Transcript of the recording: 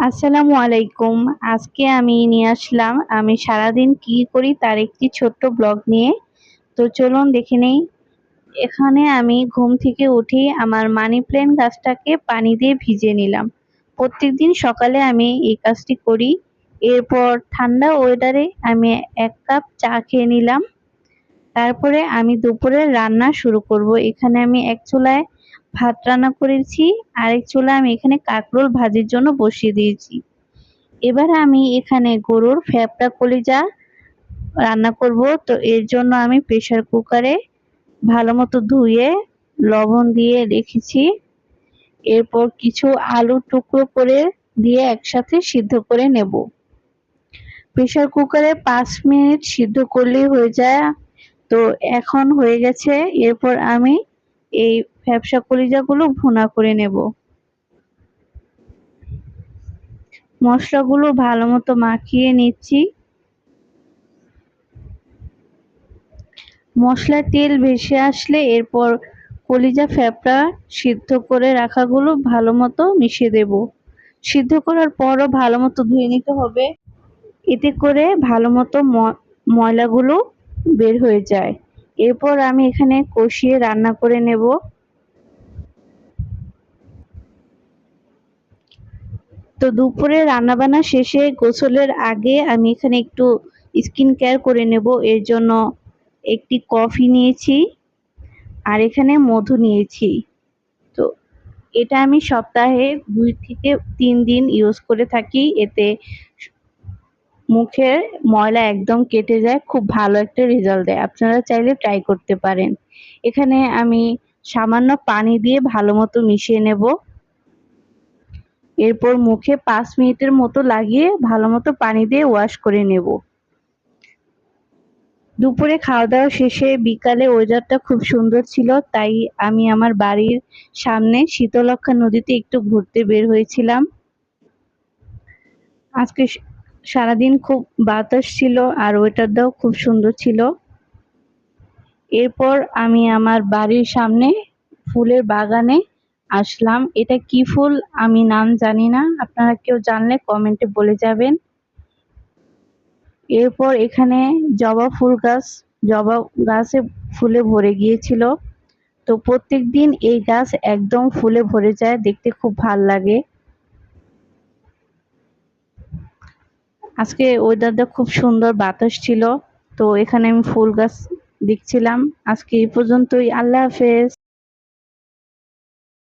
আসসালামু আলাইকুম। আজকে আমি নিয়ে আসলাম, আমি সারাদিন কি করি তার একটি ছোট্ট ব্লগ নিয়ে। তো চলুন দেখে নেই। এখানে আমি ঘুম থেকে উঠে আমার মানি প্ল্যান্ট গাছটাকে পানি দিয়ে ভিজিয়ে নিলাম। প্রত্যেক দিন সকালে আমি এই কাজটি করি। এরপর ঠান্ডা ওয়েদারে আমি এক কাপ চা খেয়ে নিলাম। তারপরে আমি দুপুরে রান্না শুরু করব। এখানে আমি এক চুলায় ভাত রান্না করেছি, আরেক চুলা আমি এখানে কাঁকরোল ভাজির জন্য বসিয়ে দিয়েছি। এবার আমি এখানে গরুর ফ্যাপটা কলিজা রান্না করব। তো এর জন্য আমি প্রেশার কুকারে ভালো মতো ধুয়ে, লবণ দিয়ে রেখেছি। এরপর কিছু আলু টুকরো করে দিয়ে একসাথে সিদ্ধ করে নেব। প্রেশার কুকারে পাঁচ মিনিট সিদ্ধ করলেই হয়ে যায়। তো এখন হয়ে গেছে। এরপর আমি এই ফ্যাপসা কলিজাগুলো ভুনা করে নেব। মশলাগুলো ভালো মতো মাখিয়ে নিচ্ছি। মশলা তেল ভেসে আসলে এরপর কলিজা ফ্যাপড়া সিদ্ধ করে রাখাগুলো ভালো মতো মিশিয়ে দেব। সিদ্ধ করার পরও ভালো মতো ধুয়ে নিতে হবে। এতে করে ভালো মতো ময়লাগুলো বের হয়ে যায়। এরপর আমি এখানে কষিয়ে রান্না করে নেব। তো দুপুরে রান্নাবান্না শেষে গোসলের আগে আমি এখানে একটু স্কিন কেয়ার করে নেব। এর জন্য একটি কফি নিয়েছি আর এখানে মধু নিয়েছি। তো এটা আমি সপ্তাহে দুই থেকে তিন দিন ইউজ করে থাকি। এতে মুখের ময়লা একদম কেটে যায়, খুব ভালো একটা রেজাল্ট দেয়। আপনারা চাইলে ট্রাই করতে পারেন। এখানে আমি সামান্য পানি দিয়ে ভালো মতো মিশিয়ে নেব। এরপর মুখে পাঁচ মিনিটের মতো লাগিয়ে ভালো মতো পানি দিয়ে ওয়াশ করে নেব। দুপুরে খাওয়া দাওয়া শেষে বিকালে ওয়েদারটা খুব সুন্দর ছিল, তাই আমি আমার বাড়ির সামনে শীতলক্ষা নদীতে একটু ঘুরতে বের হয়েছিলাম। আজকে সারাদিন খুব বাতাস ছিল আর ওয়েটারটাও খুব সুন্দর ছিল। এরপর আমি আমার বাড়ির সামনে ফুলের বাগানে আসলাম। এটা কি ফুল আমি নাম জানি না। আপনারা কেউ জানলে কমেন্টে বলে যাবেন। এরপর এখানে জবা ফুল গাছ, জবা গাছে ফুলে ভরে গিয়েছিল। তো প্রত্যেক দিন এই গাছ একদম ফুলে ভরে যায়, দেখতে খুব ভালো লাগে। আজকে ওয়েদারটা খুব সুন্দর, বাতাস ছিল। তো এখানে আমি ফুল গাছ দেখছিলাম। আজকে এই পর্যন্তই। আল্লাহ হাফেজ।